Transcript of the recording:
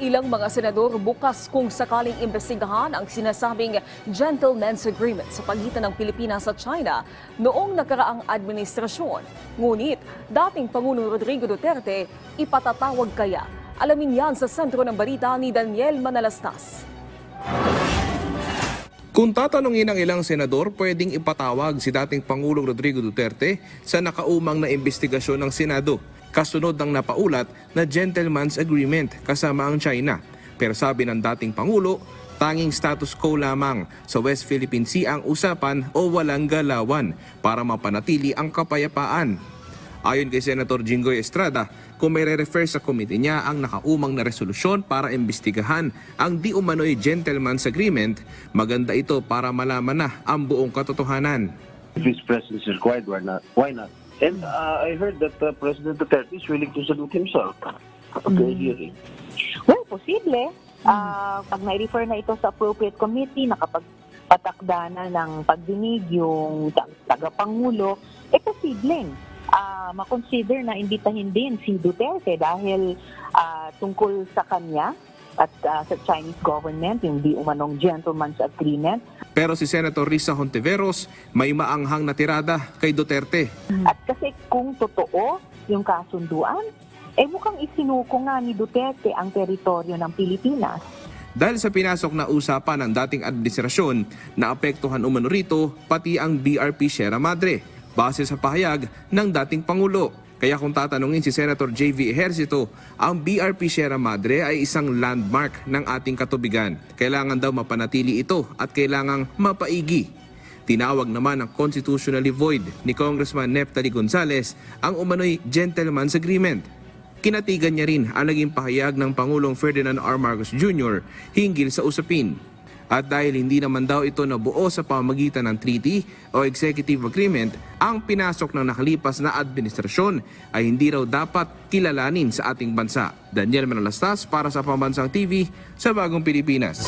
ilang mga senador bukas kung sakaling imbestigahan ang sinasabing gentleman's agreement sa pagitan ng Pilipinas at China noong nakaraang administrasyon. Ngunit dating Pangulong Rodrigo Duterte ipatatawag kaya. Alamin yan sa sentro ng balita ni Daniel Manalastas. Kung tatanungin ng ilang senador, pwedeng ipatawag si dating Pangulong Rodrigo Duterte sa nakaumang na investigasyon ng Senado kasunod ng napaulat na gentleman's agreement kasama ang China. Pero sabi ng dating Pangulo, tanging status quo lamang sa West Philippine Sea ang usapan o walang galawan para mapanatili ang kapayapaan. Ayon kay Senator Jinggoy Estrada, kung may re-refer sa komite niya ang nakaumang na resolusyon para imbestigahan ang di umano'y gentleman's agreement, maganda ito para malaman na ang buong katotohanan. If his presence is required, why not? Why not? And uh, I heard that uh, President Duterte is willing to salute himself at the hearing. Well, posible. Ah, pag na-refer na ito sa appropriate committee, nakapagpatakda na ng pagdinig yung ta- tagapangulo, eh posibleng ah, makonsider na imbitahin din si Duterte dahil ah, tungkol sa kanya at ah, sa Chinese government, yung di umanong gentleman's agreement. Pero si Senator Risa Hontiveros may maanghang na tirada kay Duterte. At kasi kung totoo yung kasunduan, eh mukhang isinuko nga ni Duterte ang teritoryo ng Pilipinas. Dahil sa pinasok na usapan ng dating administrasyon na apektuhan umano rito pati ang BRP Sierra Madre base sa pahayag ng dating Pangulo. Kaya kung tatanungin si Senator JV Ejercito, ang BRP Sierra Madre ay isang landmark ng ating katubigan. Kailangan daw mapanatili ito at kailangang mapaigi. Tinawag naman ng constitutionally void ni Congressman Neftali Gonzales ang umano'y gentleman's agreement. Kinatigan niya rin ang naging pahayag ng Pangulong Ferdinand R. Marcos Jr. hinggil sa usapin. At dahil hindi naman daw ito nabuo sa pamagitan ng treaty o executive agreement, ang pinasok ng nakalipas na administrasyon ay hindi raw dapat kilalanin sa ating bansa. Daniel Manalastas para sa Pambansang TV sa Bagong Pilipinas.